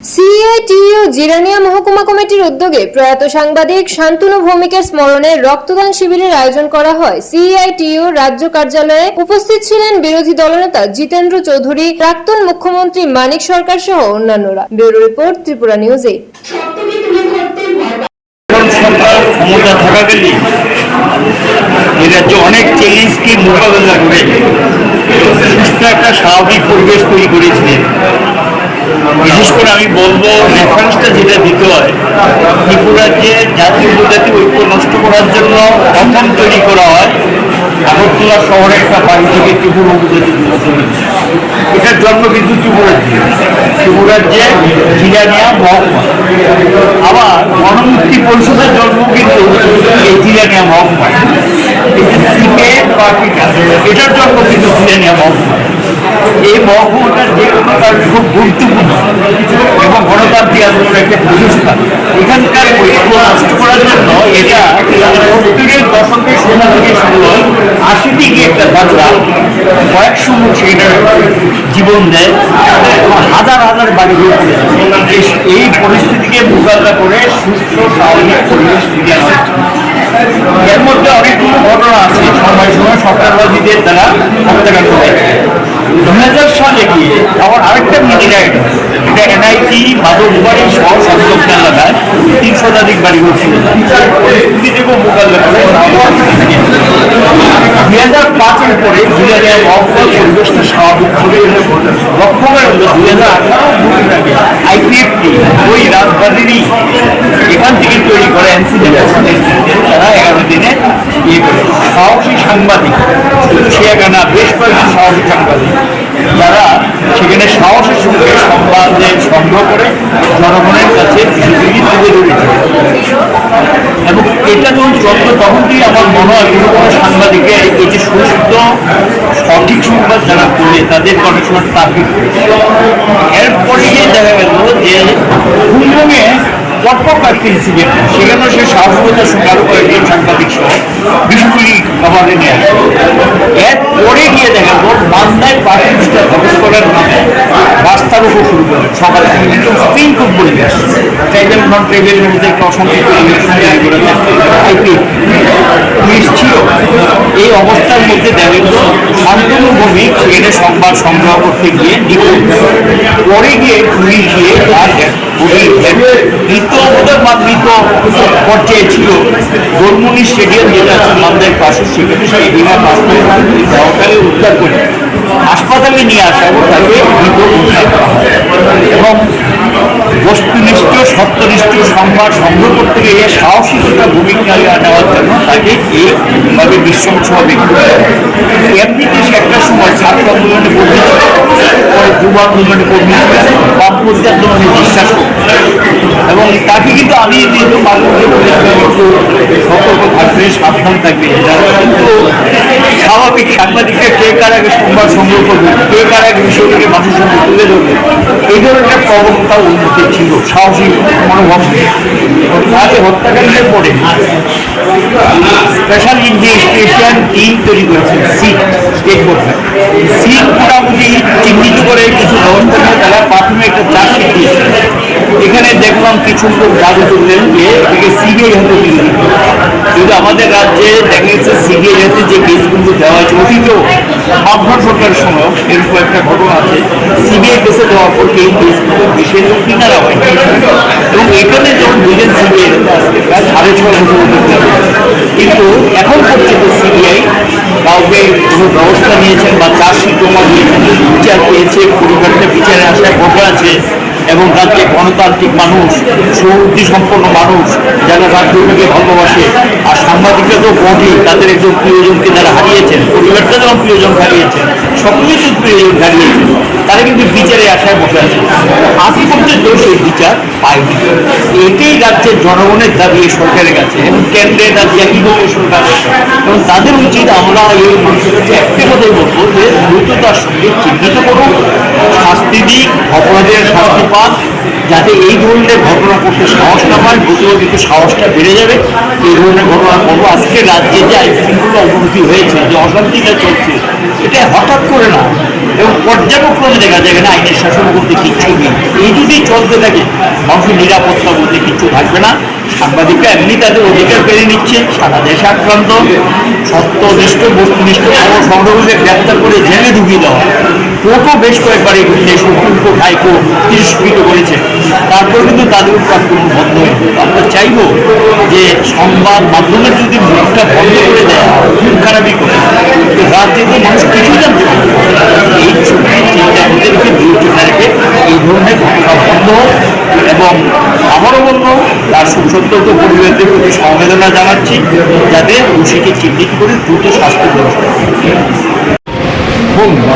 CITU Jirania মহকুমা কমিটির উদ্যোগে প্রয়াত সাংবাদিক শান্তনু ভৌমিকের স্মরণে রক্তদান শিবিরের আয়োজন করা হয়। সিআইটিইউ রাজ্য কার্যালয়ে উপস্থিত ছিলেন বিরোধী দলনেতা জিতেন্দ্র চৌধুরী, প্রাক্তন মুখ্যমন্ত্রী মানিক সরকার সহ অন্যান্যরা। ব্যুরো রিপোর্ট, ত্রিপুরা নিউজ ক্ষমতা থাকাকালীন এই রাজ্যে অনেক চ্যালেঞ্জকে মোকাবেলা করে একটা স্বাভাবিক পরিবেশ তৈরি করেছিলেন। বিশেষ করে আমি বলব রেফারেন্সটা যেটা দিতে হয় ত্রিপুরার যে জাতীয় উপজাতি ঐক্য নষ্ট করার জন্য প্রথম তৈরি করা হয়, আগরতলা শহরে একটা বাড়ি থেকে ত্রিপুরা উপজাতি এটার জন্ম কিন্তু ত্রিপুরাজ্যে ত্রিপুরাজ্যে জিরানিয়া মহকুমা। আবার গণমুক্তি পরিষদের জন্ম কিন্তু এই জিরানিয়া মহকুমায় সিপিএম পার্টিটা এটার জন্ম কিন্তু জিরানিয়া মহকুমা। এই মহকুমাটা যে কোনো খুব গুরুত্বপূর্ণ এবং গণতান্ত্রিক আন্দোলনের একটা প্রতিষ্ঠান। এখানকার ঐক্য নষ্ট করার জন্য এটা সত্তরের দশকের ষোলো থেকে ষোলো আশি থেকে একটা যাত্রা কয়েকশো লোক সেইটা জীবন দেয় হাজার হাজার বাড়ি এই- এই পরিস্থিতিকে মোকাবিলা করে সুস্থ, স্বাভাবিক পরিবেশ ফিরিয়ে আনা এর মধ্যে অনেকগুলো ঘটনা আছে সময় সময় সরকারবাদীদের দ্বারা হত্যাকাণ্ড হয়েছে। দু হাজার সালে গিয়ে আবার আরেকটা মিনি রাইড এটা এনআইটি মাদকবাড়ি সহ সংলগ্ন এলাকায় তিন শতাধিক বাড়ি হচ্ছিল পরিস্থিতিকেও মোকাবিলা করে দুই হাজার পাঁচের পরে জিলানিয়া মহকুমা পরিবেশটা স্বাভাবিক করে লক্ষ্যমের হলো দুই হাজার আঠারো আইপিএফটি ওই রাজধানীরই এখান থেকে তৈরি করে এনসিডি তারা এগারো দিনে ইয়ে করে সাহসী সাংবাদিক। শুধু সে না, বেশ কয়েকজন সাহসী সাংবাদিক। যারা সেখানে সাহসের সঙ্গে সংবাদের সংগ্রহ করে, জনগণের কাছে এবং এটা যখন চলতো তখন থেকে আমার মনে হয় কোনো কোনো সাংবাদিকে এই যে সুস্থ সঠিক সংবাদ যারা করলে তাদের অনেক সময় তাপিত এরপরে দেখা গেল যে হুমরুমে পরপর একটা ইনসিডেন্ট সেখানেও সে সাহসিকতার সঙ্গে আরও কয়েকজন সাংবাদিক সহ বিষয়গুলি খবরে নিয়ে আসে এরপরে গিয়ে দেখা গেল বান্দায় পার্টি লিস্টটা ধ্বংস করার নামে রাস্তার উপর শুরু করে সকালে কিন্তু স্পিন খুব পরিবেশ ট্রাইবেল নন ট্রাইবেলের মধ্যে একটা অসংখ্য পরিবেশ তৈরি আইপি পুলিশ ছিল। এই অবস্থার মধ্যে গেল শান্তনু ভৌমিক সেখানে সংবাদ সংগ্রহ করতে গিয়ে নিখোঁজ পরে গিয়ে পুলিশ গিয়ে তার মৃত ওদের বা মৃত পর্যায়ে ছিল। গোলমনি স্টেডিয়াম যেটা আছে মালদার পাশে, সেখানে সেই বিনা হাসপাতালে সহকারে উদ্ধার করে হাসপাতালে নিয়ে আসা এবং তাকে। এবং বস্তুনিষ্ঠ, সত্যনিষ্ঠ সংবাদ সংগ্রহ করতে গিয়ে সাহসিকতা ভূমিকা নেওয়ার জন্য তাকে এইভাবে বিশ্বসভাবে এমনিতে সে একটা সময় ছাত্র আন্দোলনে কর্মী পরে যুব আন্দোলনে কর্মী বামপন্থী আন্দোলনে বিশ্বাস। এবং তাকে কিন্তু আমি যেহেতু মাঝে সতর্ক থাকবে সাবধান থাকবে কিন্তু স্বাভাবিক সাংবাদিকরা কে কার আগে সংবাদ সংগ্রহ করবে, কে কার আগে বিষয়টিকে মানুষের সামনে তুলে ধরবে, এই ধরনের প্রবণতা উন্নতি ছিল, সাহসী মনোভাব তাকে হত্যাকাণ্ডের পরে স্পেশাল ইনভেস্টিগেশন টিম তৈরি করেছেন সিট, স্টেট সিট মোটামুটি চিহ্নিত করে কিছু ব্যবস্থা নিয়ে তারা প্রাথমিক একটা চার্জশিট দিয়েছে। এখানে দেখলাম কিছু লোক দাবি তুললেন যে এটাকে সিবিআই হাতে দিল কিন্তু আমাদের রাজ্যে দেখা গেছে সিবিআই হাতে যে কেসগুলো দেওয়া হয়েছে, অতীতেও বামফ্রন্ট সরকারের সময় এরকম একটা ঘটনা আছে। সিবিআই কেসে দেওয়ার পর এই কেসগুলো বিশেষ কিনারা হয়। এবং এখানে যখন বুঝেন সিবিআই আজকে প্রায় সাড়ে ছয় বছর হতে কিন্তু এখন পর্যন্ত সিবিআই কাউকে কোনো ব্যবস্থা নিয়েছেন বা চার্জশিট জমা দিয়েছেন, বিচার পেয়েছে পরিবারটা বিচারে আসার ঘটনা আছে এবং রাজ্যে গণতান্ত্রিক মানুষ সৌদি সম্পন্ন মানুষ যারা রাজ্যটাকে ভালোবাসে। আর সাংবাদিকরা তো বটে তাদের একজন প্রিয়জনকে যারা হারিয়েছেন পরিবারটা যেমন প্রিয়জন হারিয়েছেন। সকলেই তো প্রিয়জন হারিয়েছেন তারা কিন্তু বিচারে আসায় বসে আছে। আজ পর্যন্ত সেই বিচার পায়নি এটাই রাজ্যের জনগণের দাবি সরকারের কাছে এবং কেন্দ্রের রাজ্যে একই দলীয় সরকার। এবং তাদের উচিত আমরা এই মানুষের কাছে একটি কথাই বলব যে দ্রুততার সঙ্গে চিহ্নিত করুন, শাস্তি দিক, অপরাধের শাস্তি পান যাতে এই ধরনের ঘটনা করতে সাহস না পায় প্রতিবার কিন্তু সাহসটা বেড়ে যাবে। এই ধরনের ঘটনা করব। আজকে রাজ্যে যে আইন শৃঙ্খলা অবনতি হয়েছে, যে অশান্তিটা চলছে এটা হঠাৎ করে না এবং পর্যায়ক্রমে দেখা যায় না আইনের শাসন বলতে কিচ্ছু নেই? এই যদি চলতে থাকে। মানুষের নিরাপত্তা বলতে কিচ্ছু থাকবে না। সাংবাদিকরা এমনি তাদের অধিকার পেরে নিচ্ছে, সারা দেশে আক্রান্ত। সত্যনিষ্ঠ, বস্তুনিষ্ঠ খবর সংগ্রহ করে গ্রেপ্তার করে জেলে ঢুকিয়ে দেওয়া। কোর্টও বেশ কয়েকবার এই ঘটনা সুপ্রিম কোর্ট হাইকোর্ট তিরস্কৃত করেছে। তারপর কিন্তু তাদের আক্রমণ বন্ধ হয়ে। আমরা চাইব যে সংবাদ মাধ্যমের যদি মুখটা বন্ধ করে দেয়, খুব খারাপই করে। রাজনীতি মানুষ কিছু জানতে পারবে আমাদেরকে ধৈর্য রেখে এই ধরনের ঘটনা বন্ধ এবং আবারও বলব, তার সুসত্যত পরিবারদের প্রতি সমবেদনা জানাচ্ছি যাতে দোষীকে চিহ্নিত করে দ্রুত শাস্তি ব্যবস্থা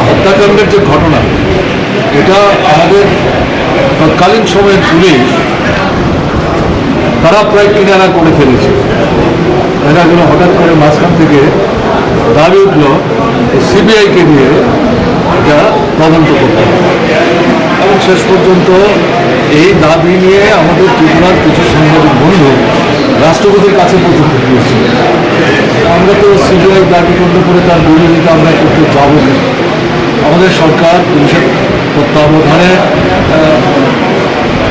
হত্যাকাণ্ডের যে ঘটনা, এটা আমাদের তৎকালীন সময়ের পুলিশ তারা প্রায় কিনারা করে ফেলেছে। দেখা গেল হঠাৎ করে মাঝখান থেকে দাবি উঠল সিবিআইকে দিয়ে এটা তদন্ত করতে হবে এবং শেষ পর্যন্ত এই দাবি নিয়ে আমাদের ত্রিপুরার কিছু সাংবাদিক বন্ধু রাষ্ট্রপতির কাছে পর্যন্ত গিয়েছিল আমরা তো সিবিআই দাবি করতে করে তার বিরোধিতা আমরা করতে যাব আমাদের সরকার, পুলিশের তত্ত্বাবধানে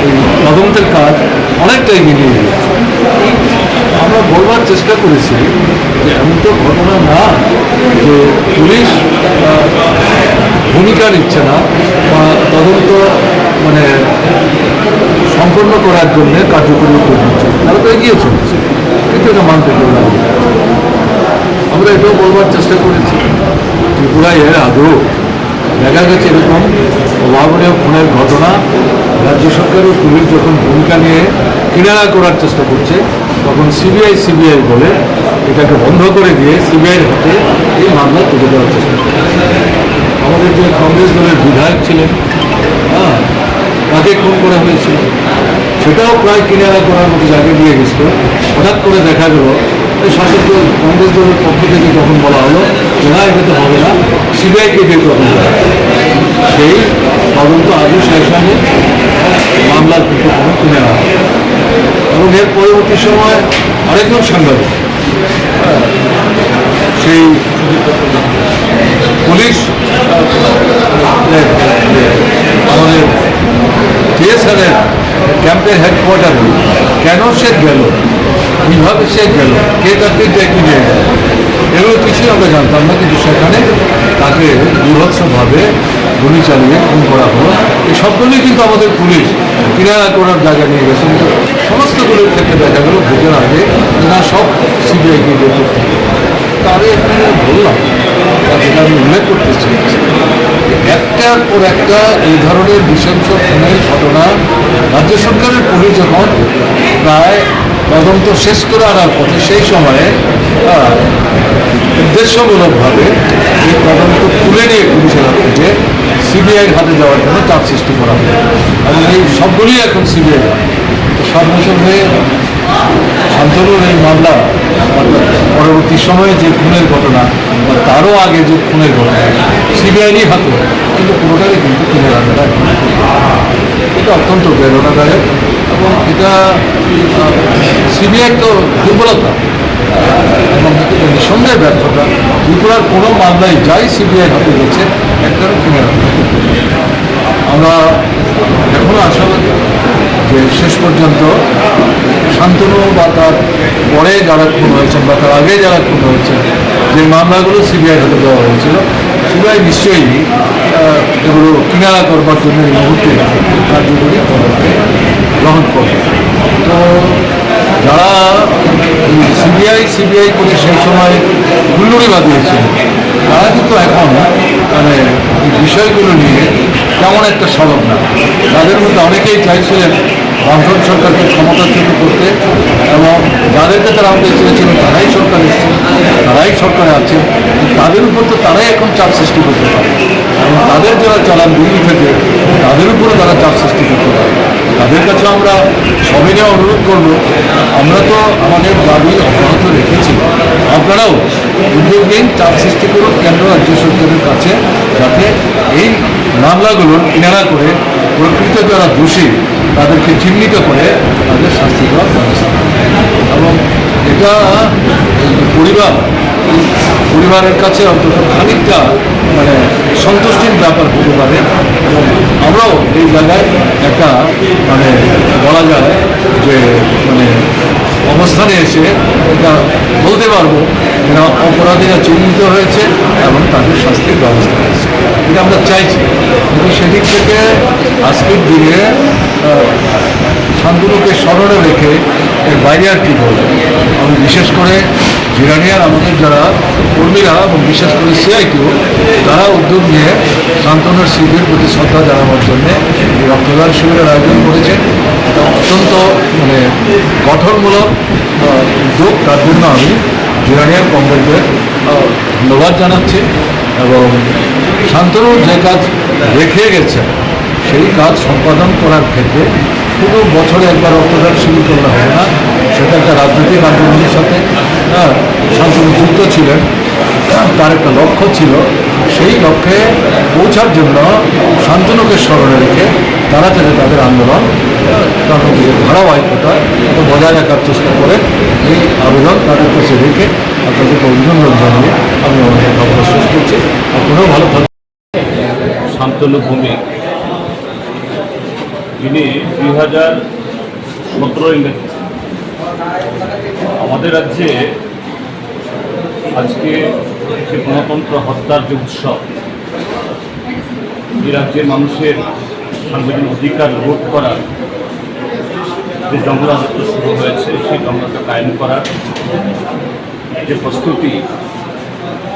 এই তদন্তের কাজ অনেকটাই এগিয়ে গিয়েছে। আমরা বলবার চেষ্টা করেছি যে এমন তো ঘটনা না যে পুলিশ ভূমিকা নিচ্ছে না, বা তদন্ত মানে সম্পন্ন করার জন্য কার্যকরী উদ্যোগ নিচ্ছে তারা তো এগিয়ে চলছে কিন্তু এটা মানতে পারলাম আমরা এটাও বলবার চেষ্টা করেছি। ত্রিপুরায় এর আগেও দেখা গেছে এরকম অভাবনীয় খুনের ঘটনা। রাজ্য সরকার ও পুলিশ যখন ভূমিকা নিয়ে কিনারা করার চেষ্টা করছে, তখন সিবিআই সিবিআই বলে এটাকে বন্ধ করে দিয়ে সিবিআইয়ের হাতে এই মামলা তুলে দেওয়ার চেষ্টা করছে। আমাদের যে কংগ্রেস দলের বিধায়ক ছিলেন হ্যাঁ তাকে খুন করা হয়েছিল সেটাও প্রায় কিনারা করার মতো জায়গায় দিয়ে গেছিল হঠাৎ করে দেখা গেল শাসক দল কংগ্রেস দলের পক্ষ থেকে যখন বলা হলো যে না এটা তো হবে না সিবিআইকে দিয়ে হবে। সেই তদন্ত আজও শেষ হয়নি মামলার কিন্তু কোনো হয়নি। এবং এর পরবর্তী সময় আরেকজন সাংবাদিক হ্যাঁ, সেই পুলিশ আমাদের ক্যাম্পের হেডকোয়ার্টারে কেন সে গেল? কীভাবে সে গেল? কে তাকে ডেকে নিয়ে গেল? এগুলো কিছুই আমরা জানতাম না, কিন্তু সেখানে তাকে বিভৎসভাবে গুলি চালিয়ে খুন করা হলো। এই সবগুলোই কিন্তু আমাদের পুলিশ কিনারা করার জায়গা নিয়ে গেছে। কিন্তু সমস্তগুলোর ক্ষেত্রে দেখা গেল, ভোটের আগে না সব সিবিআইকে। তারে এখানে বললাম যেটা আমি উল্লেখ করতে চেয়েছি একটার পর একটা এই ধরনের নৃশংস খুনের ঘটনা রাজ্য সরকারের পুলিশ যখন প্রায় তদন্ত শেষ করে আনার পথে সেই সময়ে উদ্দেশ্যমূলকভাবে এই তদন্ত তুলে নিয়ে পুলিশের হাত থেকে সিবিআইয়ের হাতে যাওয়ার জন্য চাপ সৃষ্টি করা হয়। এবং এই সবগুলি এখন সিবিআই। সর্বসর্বে শান্তনুর এই মামলা পরবর্তী সময়ে যে খুনের ঘটনা বা তারও আগে যে খুনের ঘটনা, সিবিআইরই হাতে, কিন্তু পুরোটাই কিন্তু খুনের হাতেটা এটা অত্যন্ত বেদনাদায়ক এবং এটা সিবিআই তো দুর্বলতা এবং নিঃসন্দেহে ব্যর্থতা। ত্রিপুরার কোনো মামলায় যাই সিবিআই হাতে গেছে খুনের হাতে আমরা এখনও আশাবাদী যে শেষ পর্যন্ত শান্তনু বা তার পরে যারা খুন হয়েছেন বা তার আগে যারা খুন হয়েছেন, যে মামলাগুলো সিবিআই হাতে দেওয়া হয়েছিল, সিবিআই নিশ্চয়ই এগুলো কিনারা করবার জন্য এই মুহূর্তে কার্যকরী পদক্ষেপ গ্রহণ করবে। তো যারা সিবিআই সিবিআই করে সেই সময় হুল্লুড়ি বাঁধিয়েছিল, তারা কিন্তু এখন মানে বিষয়গুলো নিয়ে তেমন একটা সরব না। তাদের মধ্যে অনেকেই চাইছিলেন বামফ্রন্ট সরকারকে ক্ষমতাচ্যুত করতে এবং যাদেরকে তারা আমাদের চেয়েছিলেন তারাই সরকার এসছে, তারাই সরকারে আছে। তাদের উপর তো তারাই এখন চাপ সৃষ্টি করতে পারে। এবং তাদের যারা চালান দিল্লি থেকে, তাদের উপরে তারা চাপ সৃষ্টি করতে পারে। তাদের কাছে আমরা সবিনয় অনুরোধ করব, আমরা তো আমাদের দাবি অব্যাহত রেখেছি। আপনারাও উদ্যোগ নিন, চাপ সৃষ্টি করুন, কেন্দ্র রাজ্য সরকারের কাছে যাতে এই মামলাগুলো কিনারা করে প্রকৃত যারা দোষী, তাদেরকে চিহ্নিত করে তাদের শাস্তি দেওয়ার ব্যবস্থা এবং এটা পরিবার পরিবারের কাছে অন্তত খানিকটা মানে সন্তুষ্টির ব্যাপার হতে পারে। এবং আমরাও এই জায়গায় একটা মানে বলা যায় যে মানে অবস্থানে এসে এটা বলতে পারব এরা অপরাধীরা চিহ্নিত হয়েছে এবং তাদের শাস্তির ব্যবস্থা হয়েছে। এটা আমরা চাইছি। কিন্তু সেদিক থেকে আজকের দিনে শান্তনুকে স্মরণে রেখে এর বাইরে আর কী বলব? আমি বিশেষ করে জিরানিয়ার আমাদের যারা কর্মীরা এবং বিশেষ করে সিআইটিও তারা উদ্যোগ নিয়ে শান্তনুর শিবির প্রতি শ্রদ্ধা জানানোর জন্য এই রক্তদান শিবিরের আয়োজন করেছে এটা অত্যন্ত মানে গঠনমূলক উদ্যোগ। তার জন্য আমি জিরানিয়ার কংগ্রেসের আহ, ধন্যবাদ জানাচ্ছি এবং শান্তনু যে কাজ রেখে গেছে সেই কাজ সম্পাদন করার ক্ষেত্রে শুধু বছরে একবার রক্তদান শিবির করলে হবে না। সেটা একটা রাজনৈতিক আন্দোলনের সাথে হ্যাঁ, শান্তনু যুক্ত ছিলেন তার একটা লক্ষ্য ছিল। সেই লক্ষ্যে পৌঁছার জন্য শান্তনুকে স্মরণে রেখে তারা যাতে তাদের আন্দোলন আহ, কর্মসূচির ধারাবাহিকতা বজায় রাখার চেষ্টা করে এই আবেদন তাদের কাছে রেখে আপনাদেরকে অভিনন্দন জানিয়ে আমি আমার খবর শেষ করছি। আপনারাও ভালো থাকবেন শান্তনু ভূমি যিনি দুই হাজার সতেরো ইংরেজি আমাদের রাজ্যে আজকে যে গণতন্ত্র হত্যার যে উৎসব, এই রাজ্যের মানুষের সাংবিধানিক অধিকার রোধ করার যে জঙ্গলাযুদ্ধ শুরু হয়েছে, সেই জঙ্গলটা কায়েম করার যে প্রস্তুতি,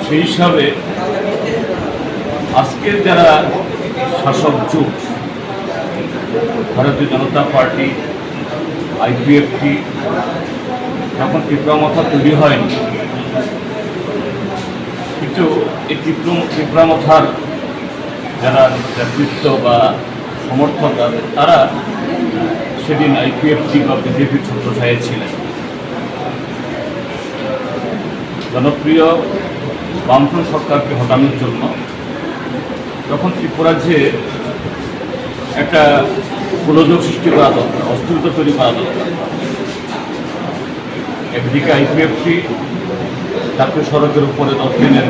সেই হিসাবে আজকের যারা শাসক যুগ, ভারতীয় জনতা পার্টি, আইপিএফটি এখন তীব্রামাথা তৈরি হয়নি কিন্তু এই তীব্র তীব্রামাথার যারা নেতৃত্ব বা সমর্থক তারা সেদিন আইপিএফটি বা বিজেপির ছত্রছায়া ছিলেন। জনপ্রিয় বামফ্রন্ট সরকারকে হটানোর জন্য তখন ত্রিপুরাজ্যে একটা গোলযোগ সৃষ্টি করা দরকার, অস্থিরতা তৈরি করা দরকার একদিকে আইপিএফটি জাতীয় সড়কের উপরে দশ দিনের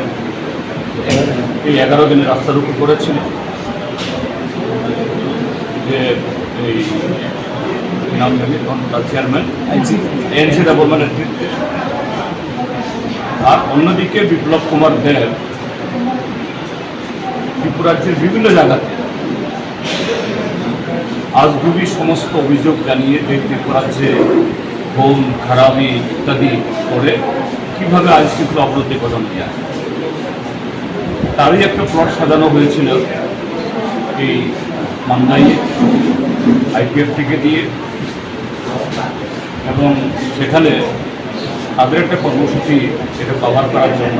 এই এগারো দিনের রাস্তার উপর করেছিল। যে এই নাম জানি তার চেয়ারম্যান। এনসি নেতৃত্বে। আর অন্যদিকে বিপ্লব কুমার দেব ত্রিপুরাজ্যের বিভিন্ন জায়গাতে আজগুবি সমস্ত অভিযোগ জানিয়ে যে ত্রিপুরাজ্যে ফোন খারাপি ইত্যাদি করে কীভাবে আইন শৃঙ্খলা অবনতি ঘটানো যায় তারই একটা প্লট সাজানো হয়েছিল এই মান্দাইয়ে আইপিএফটিকে দিয়ে। এবং সেখানে তাদের একটা কর্মসূচি এটা কভার করার জন্য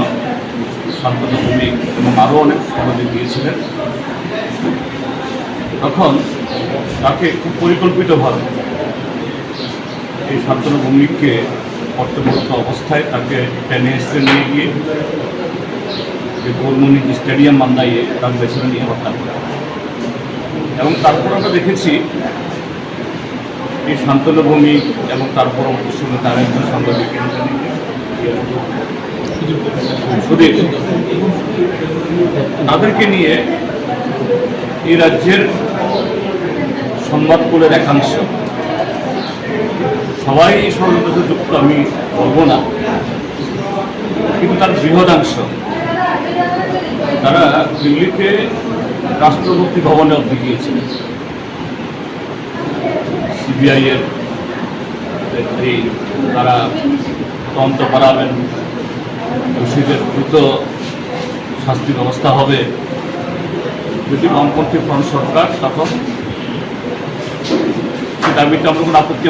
শান্তনু ভূমিক এবং আরও অনেক সহযোগী দিয়েছিলেন। তখন তাকে খুব পরিকল্পিতভাবে এই শান্তনু ভূমিককে কর্তব্যরত অবস্থায় তাকে টেনে এসে নিয়ে গিয়ে যে গোলমনি যে স্টেডিয়াম মান্দাইয়ে তার পেছনে নিয়ে হত্যা করে এবং তারপর আমরা দেখেছি এই শান্তনু ভূমিক এবং তার পরবর্তী সময় তার একজন সাংবাদিক সুদীপ তাদেরকে নিয়ে এই রাজ্যের সংবাদগুলোর একাংশ সবাই এই ষড়যন্ত্রে যুক্ত, আমি বলব না। কিন্তু তার বৃহদাংশ তারা দিল্লিতে রাষ্ট্রপতি ভবনে অব্দি গিয়েছিলেন সিবিআই এর এই তারা তদন্ত করাবেন। দোষীদের দ্রুত শাস্তি ব্যবস্থা হবে। যদি বামপন্থী ফ্রন্ট সরকার তখন দাবিতে আমরা কোনো আপত্তি